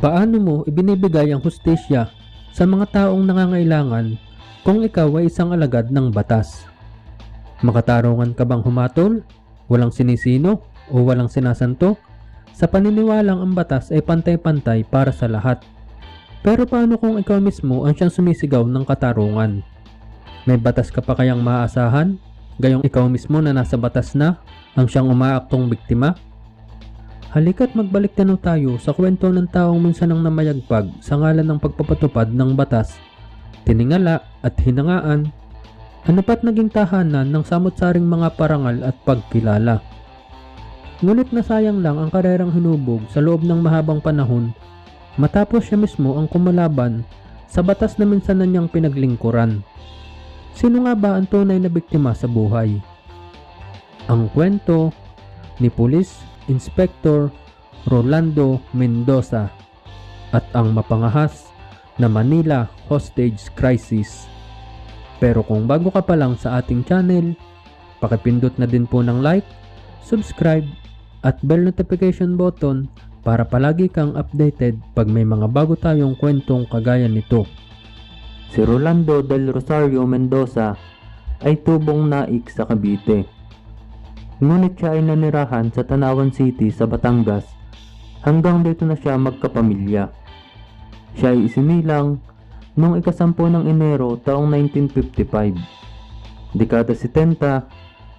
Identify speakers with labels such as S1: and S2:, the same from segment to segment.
S1: Paano mo ibinibigay ang hustisya sa mga taong nangangailangan kung ikaw ay isang alagad ng batas? Makatarungan ka bang humatol? Walang sinisino o walang sinasanto? Sa paniniwalang ang batas ay pantay-pantay para sa lahat. Pero paano kung ikaw mismo ang siyang sumisigaw ng katarungan? May batas ka pa kayang maaasahan? Gayong ikaw mismo na nasa batas na ang siyang umaaktong biktima? Halika't magbalik tanaw tayo sa kwento ng taong minsan ang namayagpag sa ngalan ng pagpapatupad ng batas, tiningala at hinangaan, ano pat naging tahanan ng samot-saring mga parangal at pagkilala. Ngunit nasayang lang ang karerang hinubog sa loob ng mahabang panahon matapos siya mismo ang kumalaban sa batas na minsan na niyang pinaglingkuran. Sino nga ba ang tunay na biktima sa buhay? Ang kwento ni Pulis Inspector Rolando Mendoza at ang mapangahas na Manila Hostage Crisis. Pero kung bago ka pa lang sa ating channel, pakipindot na din po ng like, subscribe, at bell notification button para palagi kang updated pag may mga bago tayong kwentong kagaya nito. Si Rolando del Rosario Mendoza ay tubong naik sa Cavite. Ngunit siya ay nanirahan sa Tanawan City sa Batangas hanggang dito na siya magkapamilya. Siya ay isinilang noong ikasampu ng Enero taong 1955. Dekada 70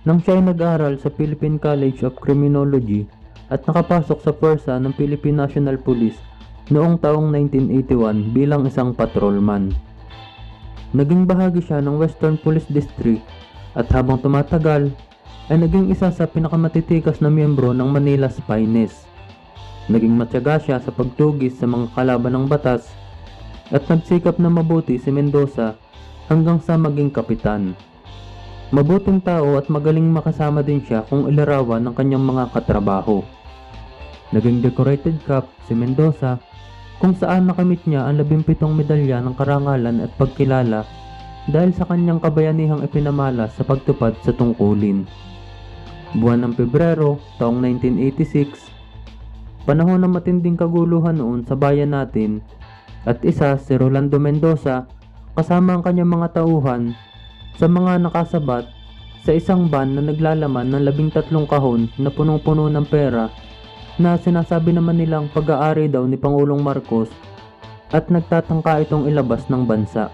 S1: nang siya ay nag-aral sa Philippine College of Criminology at nakapasok sa pwersa ng Philippine National Police noong taong 1981 bilang isang patrolman. Naging bahagi siya ng Western Police District at habang tumatagal ay naging isa sa pinakamatitikas na miyembro ng Manila Spines. Naging matyaga siya sa pagtugis sa mga kalaban ng batas at nagsikap na mabuti si Mendoza hanggang sa maging kapitan. Mabuting tao at magaling makasama din siya kung ilarawan ng kanyang mga katrabaho. Naging decorated cup si Mendoza kung saan nakamit niya ang 17 medalya ng karangalan at pagkilala dahil sa kanyang kabayanihang ipinamala sa pagtupad sa tungkulin. Buwan ng Pebrero taong 1986, panahon ng matinding kaguluhan noon sa bayan natin at isa si Rolando Mendoza kasama ang kanyang mga tauhan sa mga nakasabat sa isang van na naglalaman ng labing tatlong kahon na punong-puno ng pera na sinasabi naman nilang pag-aari daw ni Pangulong Marcos at nagtatangka itong ilabas ng bansa.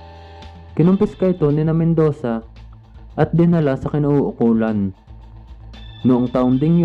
S1: Kinumpiska ito ni na Mendoza at dinala sa kinuukulan. Noong taong ding